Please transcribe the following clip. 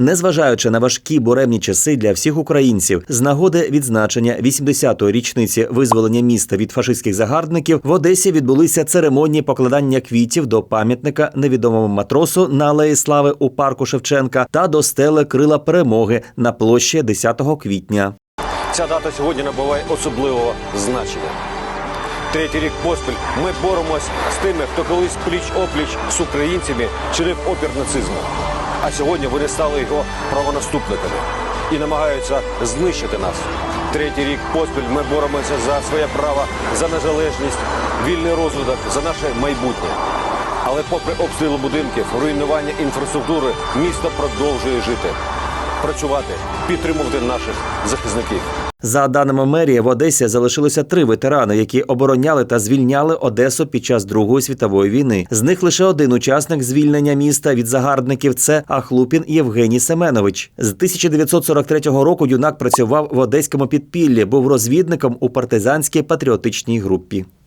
Незважаючи на важкі буремні часи для всіх українців, з нагоди відзначення 80-ї річниці визволення міста від фашистських загарбників в Одесі відбулися церемонії покладання квітів до пам'ятника невідомому матросу на Алеї Слави у парку Шевченка та до стели Крила Перемоги на площі 10 квітня. Ця дата сьогодні набуває особливого значення. Третій рік поспіль ми боремось з тими, хто колись пліч опліч з українцями чинив опір нацизму. А сьогодні вони стали його правонаступниками і намагаються знищити нас. Третій рік поспіль ми боремося за своє право, за незалежність, вільний розвиток, за наше майбутнє. Але попри обстріли будинків, руйнування інфраструктури, місто продовжує жити, працювати, підтримувати наших захисників. За даними мерії, в Одесі залишилося три ветерани, які обороняли та звільняли Одесу під час Другої світової війни. З них лише один учасник звільнення міста від загарбників це Ахлупін Євгеній Семенович. З 1943 року юнак працював в одеському підпіллі, був розвідником у партизанській патріотичній групі.